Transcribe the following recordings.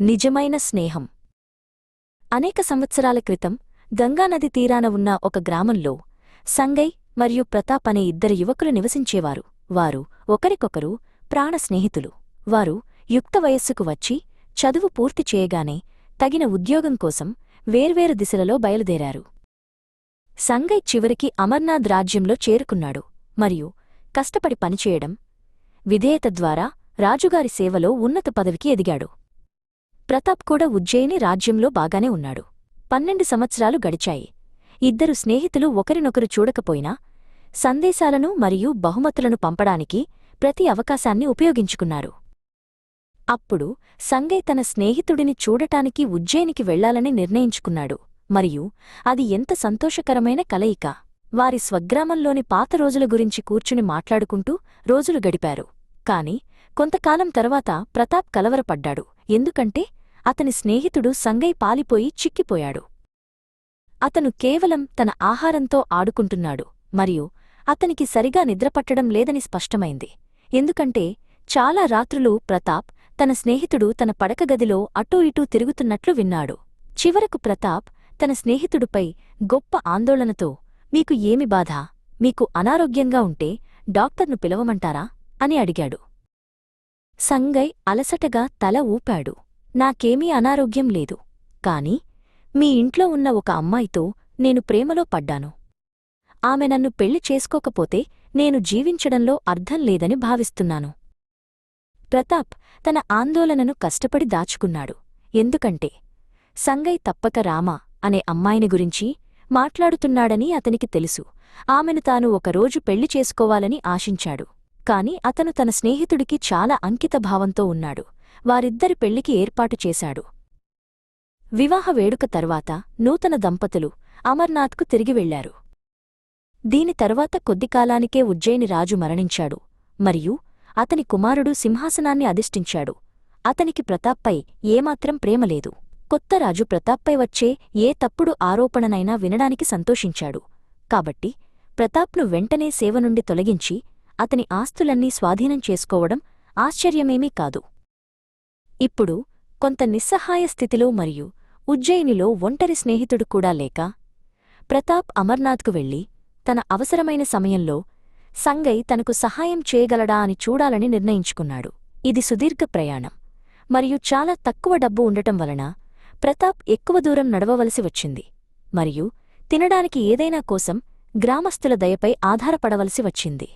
నిజమైన స్నేహం. అనేక సంవత్సరాల క్రితం గంగానది తీరాన ఉన్న ఒక గ్రామంలో సంగయ్ మరియు ప్రతాప్ అనే ఇద్దరు యువకులు నివసించేవారు. వారు ఒకరికొకరు ప్రాణ స్నేహితులు. వారు యుక్త వయస్సుకు వచ్చి చదువు పూర్తి చేయగానే తగిన ఉద్యోగం కోసం వేర్వేరు దిశలలో బయలుదేరారు. సంగయ్ చివరికి అమర్నాథ్ రాజ్యంలో చేరుకున్నాడు మరియు కష్టపడి పనిచేయడం విధేయత ద్వారా రాజుగారి సేవలో ఉన్నత పదవికి ఎదిగాడు. ప్రతాప్ కూడా ఉజ్జయిని రాజ్యంలో బాగానే ఉన్నాడు. పన్నెండు సంవత్సరాలు గడిచాయి. ఇద్దరు స్నేహితులు ఒకరినొకరు చూడకపోయినా సందేశాలను మరియు బహుమతులను పంపడానికి ప్రతి అవకాశాన్ని ఉపయోగించుకున్నారు. అప్పుడు సంగయ్ తన స్నేహితుడిని చూడటానికి ఉజ్జయినికి వెళ్ళాలని నిర్ణయించుకున్నాడు. మరియు అది ఎంత సంతోషకరమైన కలయిక! వారి స్వగ్రామంలోని పాత రోజుల గురించి కూర్చుని మాట్లాడుకుంటూ రోజులు గడిపారు. కాని కొంతకాలం తర్వాత ప్రతాప్ కలవరపడ్డాడు. ఎందుకంటే అతని స్నేహితుడు సంగై పాలిపోయి చిక్కిపోయాడు. అతను కేవలం తన ఆహారంతో ఆడుకుంటున్నాడు మరియు అతనికి సరిగా నిద్రపట్టడం లేదని స్పష్టమైంది. ఎందుకంటే చాలా రాత్రులు ప్రతాప్ తన స్నేహితుడు తన పడకగదిలో అటూ ఇటూ తిరుగుతున్నట్లు విన్నాడు. చివరకు ప్రతాప్ తన స్నేహితుడిపై గొప్ప ఆందోళనతో మీకు ఏమి బాధ? మీకు అనారోగ్యంగా ఉంటే డాక్టర్ను పిలవమంటారా? అని అడిగాడు. సంగయ్ అలసటగా తల ఊపాడు. నాకేమీ అనారోగ్యం లేదు. కాని మీ ఇంట్లో ఉన్న ఒక అమ్మాయితో నేను ప్రేమలో పడ్డాను. ఆమె నన్ను పెళ్ళి చేసుకోకపోతే నేను జీవించడంలో అర్థం లేదని భావిస్తున్నాను. ప్రతాప్ తన ఆందోళనను కష్టపడి దాచుకున్నాడు. ఎందుకంటే సంగయ్ తప్పక రామ అనే అమ్మాయిని గురించి మాట్లాడుతున్నాడని అతనికి తెలుసు. ఆమెను తాను ఒకరోజు పెళ్ళి చేసుకోవాలని ఆశించాడు. కాని అతను తన స్నేహితుడికి చాలా అంకితభావంతో ఉన్నాడు. వారిద్దరి పెళ్ళికి ఏర్పాటు చేశాడు. వివాహ వేడుక తర్వాత నూతన దంపతులు అమర్నాథ్కు తిరిగి వెళ్ళారు దీని తర్వాత కొద్దికాలానికే ఉజ్జయిని రాజు మరణించాడు. మరియు అతని కుమారుడు సింహాసనాన్ని అధిష్ఠించాడు. అతనికి ప్రతాప్పై ఏమాత్రం ప్రేమలేదు కొత్త రాజు ప్రతాప్పై వచ్చే ఏ తప్పుడు ఆరోపణనైనా వినడానికి సంతోషించాడు. కాబట్టి ప్రతాప్ను వెంటనే సేవ నుండి తొలగించి అతని ఆస్తులన్నీ స్వాధీనం చేసుకోవడం ఆశ్చర్యమేమీ కాదు. ఇప్పుడు కొంత నిస్సహాయ స్థితిలో మరియు ఉజ్జయినిలో ఒంటరి స్నేహితుడు కూడా లేక ప్రతాప్ అమర్నాథ్కు వెళ్ళి తన అవసరమైన సమయంలో సంగై తనకు సహాయం చేయగలడా అని చూడాలని నిర్ణయించుకున్నాడు. ఇది సుదీర్ఘ ప్రయాణం మరియు చాలా తక్కువ డబ్బు ఉండటం వలన ప్రతాప్ ఎక్కువ దూరం నడవవలసి వచ్చింది మరియు తినడానికి ఏదైనా కోసం గ్రామస్తుల దయపై ఆధారపడవలసి వచ్చింది.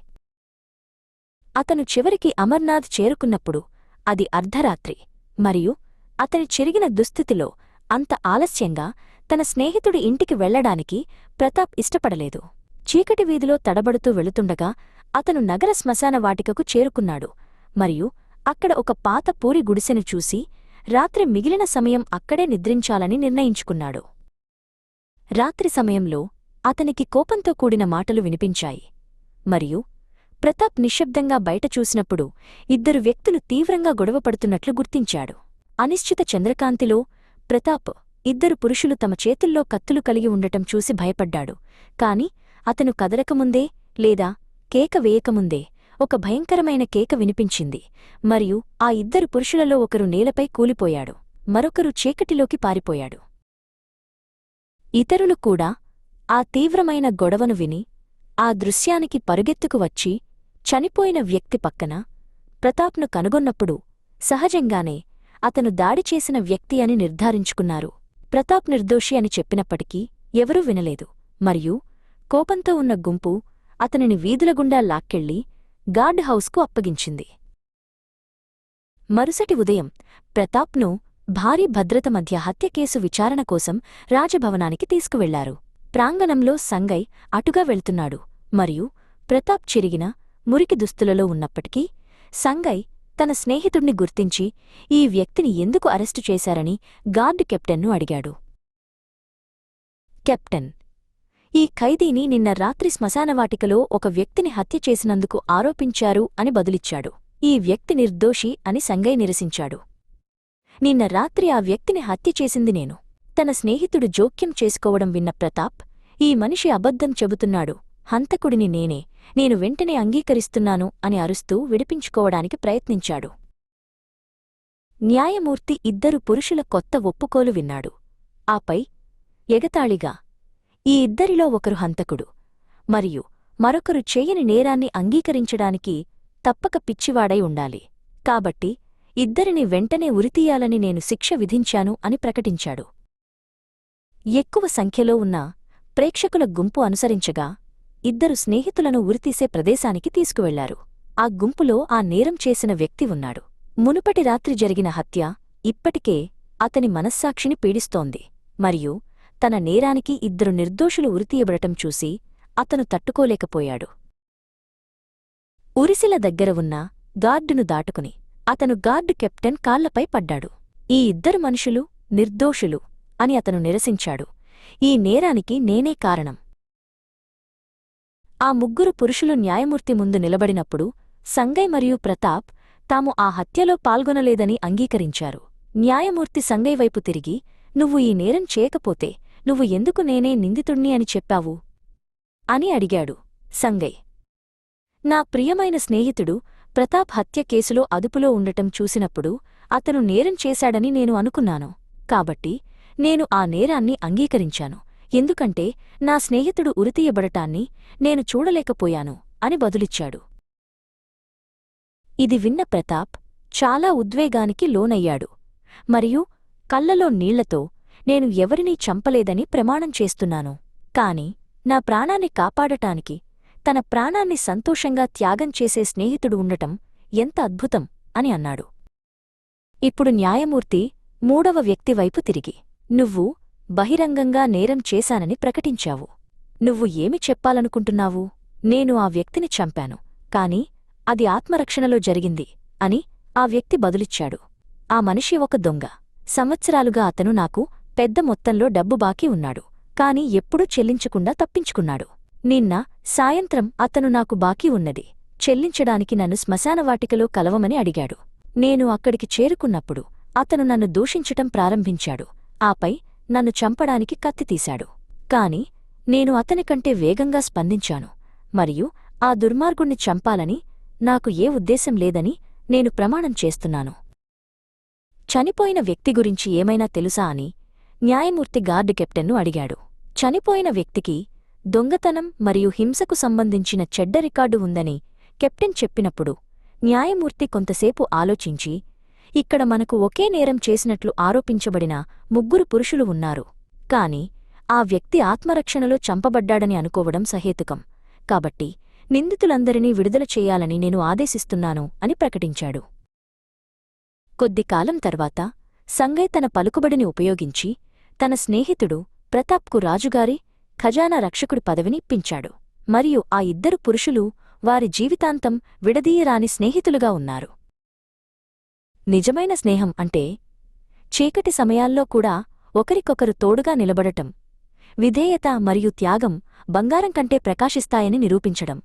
అతను చివరికి అమర్నాథ్ చేరుకున్నప్పుడు అది అర్ధరాత్రి. మరియు అతని చెరిగిన దుస్థితిలో అంత ఆలస్యంగా తన స్నేహితుడి ఇంటికి వెళ్ళడానికి ప్రతాప్ ఇష్టపడలేదు. చీకటి వీధిలో తడబడుతూ వెళుతుండగా అతను నగర శ్మశాన వాటికకు చేరుకున్నాడు. మరియు అక్కడ ఒక పాత పూరి గుడిసెను చూసి రాత్రి మిగిలిన సమయం అక్కడే నిద్రించాలని నిర్ణయించుకున్నాడు. రాత్రి సమయంలో అతనికి కోపంతో కూడిన మాటలు వినిపించాయి. మరియు ప్రతాప్ నిశ్శబ్దంగా బయట చూసినప్పుడు ఇద్దరు వ్యక్తులు తీవ్రంగా గొడవపడుతున్నట్లు గుర్తించాడు. అనిశ్చిత చంద్రకాంతిలో ప్రతాప్ ఇద్దరు పురుషులు తమ చేతుల్లో కత్తులు కలిగి ఉండటం చూసి భయపడ్డాడు. కాని అతను కదలకముందే లేదా కేక వేయకముందే ఒక భయంకరమైన కేక వినిపించింది. మరియు ఆ ఇద్దరు పురుషులలో ఒకరు నేలపై కూలిపోయాడు. మరొకరు చీకటిలోకి పారిపోయాడు. ఇతరులు కూడా ఆ తీవ్రమైన గొడవను విని ఆ దృశ్యానికి పరుగెత్తుకు వచ్చి చనిపోయిన వ్యక్తి పక్కన ప్రతాప్ను కనుగొన్నప్పుడు సహజంగానే అతను దాడి చేసిన వ్యక్తి అని నిర్ధారించుకున్నారు. ప్రతాప్ నిర్దోషి అని చెప్పినప్పటికీ ఎవరూ వినలేదు. మరియు కోపంతో ఉన్న గుంపు అతనిని వీధులగుండా లాక్కెళ్ళి గార్డ్ హౌస్కు అప్పగించింది. మరుసటి ఉదయం ప్రతాప్ను భారీ భద్రత మధ్య హత్య కేసు విచారణ కోసం రాజభవనానికి తీసుకువెళ్ళారు. ప్రాంగణంలో సంగయ్ అటుగా వెళ్తున్నాడు. మరియు ప్రతాప్ చిరిగిన మురికి దుస్తులలో ఉన్నప్పటికీ సంగయ్ తన స్నేహితుణ్ణి గుర్తించి ఈ వ్యక్తిని ఎందుకు అరెస్టు చేశారని గార్డు కెప్టెన్ను అడిగాడు. కెప్టెన్ ఈ ఖైదీని నిన్న రాత్రి శ్మశానవాటికలో ఒక వ్యక్తిని హత్య చేసినందుకు ఆరోపించారు అని బదులిచ్చాడు. ఈ వ్యక్తి నిర్దోషి అని సంగయ్ నిరసించాడు. నిన్న రాత్రి ఆ వ్యక్తిని హత్య చేసింది నేను. తన స్నేహితుడు జోక్యం చేసుకోవడం విన్న ప్రతాప్ ఈ మనిషి అబద్ధం చెబుతున్నాడు హంతకుడిని నేనే నేను వెంటనే అంగీకరిస్తున్నాను అని అరుస్తూ విడిపించుకోవడానికి ప్రయత్నించాడు. న్యాయమూర్తి ఇద్దరు పురుషుల కొత్త ఒప్పుకోలు విన్నాడు. ఆపై ఎగతాళిగా ఈ ఇద్దరిలో ఒకరు హంతకుడు మరియు మరొకరు చేయని నేరాన్ని అంగీకరించడానికి తప్పక పిచ్చివాడై ఉండాలి. కాబట్టి ఇద్దరిని వెంటనే ఉరితీయాలని నేను శిక్ష విధించాను అని ప్రకటించాడు. ఎక్కువ సంఖ్యలో ఉన్న ప్రేక్షకుల గుంపు అనుసరించగా ఇద్దరు స్నేహితులను ఉరితీసే ప్రదేశానికి తీసుకువెళ్ళారు. ఆ గుంపులో ఆ నేరం చేసిన వ్యక్తి ఉన్నాడు. మునుపటి రాత్రి జరిగిన హత్య ఇప్పటికే అతని మనస్సాక్షిని పీడిస్తోంది. మరియు తన నేరానికి ఇద్దరు నిర్దోషులు ఉరితీయబడటం చూసి అతను తట్టుకోలేకపోయాడు. ఉరిసిల దగ్గర ఉన్న గార్డును దాటుకుని అతను గార్డు కెప్టెన్ కాళ్ళపై పడ్డాడు. ఈ ఇద్దరు మనుషులు నిర్దోషులు అని అతను నిరసించాడు. ఈ నేరానికి నేనే కారణం. ఆ ముగ్గురు పురుషులు న్యాయమూర్తి ముందు నిలబడినప్పుడు సంగయ్ మరియు ప్రతాప్ తాము ఆ హత్యలో పాల్గొనలేదని అంగీకరించారు. న్యాయమూర్తి సంగయ్ వైపు తిరిగి నువ్వు ఈ నేరం చేయకపోతే నువ్వు ఎందుకు నేనే నిందితుణ్ణి అని చెప్పావు అని అడిగాడు సంగయ్. నా ప్రియమైన స్నేహితుడు ప్రతాప్ హత్య కేసులో అదుపులో ఉండటం చూసినప్పుడు అతను నేరం చేశాడని నేను అనుకున్నాను. కాబట్టి నేను ఆ నేరాన్ని అంగీకరించాను. ఎందుకంటే నా స్నేహితుడు ఉరితీయబడటాన్ని నేను చూడలేకపోయాను అని బదులిచ్చాడు. ఇది విన్న ప్రతాప్ చాలా ఉద్వేగానికి లోనయ్యాడు. మరియు కళ్ళలో నీళ్ళతో నేను ఎవరినీ చంపలేదని ప్రమాణం చేస్తున్నాను. కాని నా ప్రాణాన్ని కాపాడటానికి తన ప్రాణాన్ని సంతోషంగా త్యాగం చేసే స్నేహితుడు ఉండటం ఎంత అద్భుతం అని అన్నాడు. ఇప్పుడు న్యాయమూర్తి మూడవ వ్యక్తి వైపు తిరిగి నువ్వు బహిరంగంగా నేరం చేశానని ప్రకటించావు. నువ్వు ఏమి చెప్పాలనుకుంటున్నావు? నేను ఆ వ్యక్తిని చంపాను. కాని అది ఆత్మరక్షణలో జరిగింది అని ఆ వ్యక్తి బదులిచ్చాడు. ఆ మనిషి ఒక దొంగ. సంవత్సరాలుగా అతను నాకు పెద్ద మొత్తంలో డబ్బు బాకీ ఉన్నాడు. కాని ఎప్పుడూ చెల్లించకుండా తప్పించుకున్నాడు. నిన్న సాయంత్రం అతను నాకు బాకీ ఉన్నది. చెల్లించడానికి నన్ను శ్మశానవాటికలో కలవమని అడిగాడు. నేను అక్కడికి చేరుకున్నప్పుడు అతను నన్ను దూషించటం ప్రారంభించాడు. ఆపై నన్ను చంపడానికి కత్తి తీశాడు. కాని నేను అతనికంటే వేగంగా స్పందించాను. మరియు ఆ దుర్మార్గుణ్ణి చంపాలని నాకు ఏ ఉద్దేశం లేదని నేను ప్రమాణం చేస్తున్నాను. చనిపోయిన వ్యక్తి గురించి ఏమైనా తెలుసా అని న్యాయమూర్తి గార్డు కెప్టెన్ను అడిగాడు. చనిపోయిన వ్యక్తికి దొంగతనం మరియు హింసకు సంబంధించిన చెడ్డ రికార్డు ఉందని కెప్టెన్ చెప్పినప్పుడు న్యాయమూర్తి కొంతసేపు ఆలోచించి ఇక్కడ మనకు ఒకే నేరం చేసినట్లు ఆరోపించబడిన ముగ్గురు పురుషులు ఉన్నారు. కాని ఆ వ్యక్తి ఆత్మరక్షణలో చంపబడ్డాడని అనుకోవడం సహేతుకం. కాబట్టి నిందితులందరినీ విడుదల చేయాలని నేను ఆదేశిస్తున్నాను అని ప్రకటించాడు. కొద్ది కాలం తర్వాత సంగయ్ తన పలుకుబడిని ఉపయోగించి తన స్నేహితుడు ప్రతాప్కు రాజుగారి ఖజానా రక్షకుడి పదవిని ఇప్పించాడు. మరియు ఆ ఇద్దరు పురుషులు వారి జీవితాంతం విడదీయరాని స్నేహితులుగా ఉన్నారు. నిజమైన స్నేహం అంటే చీకటి సమయాల్లో కూడా ఒకరికొకరు తోడుగా నిలబడటం విధేయత మరియు త్యాగం బంగారం కంటే ప్రకాశిస్తాయని నిరూపించడం.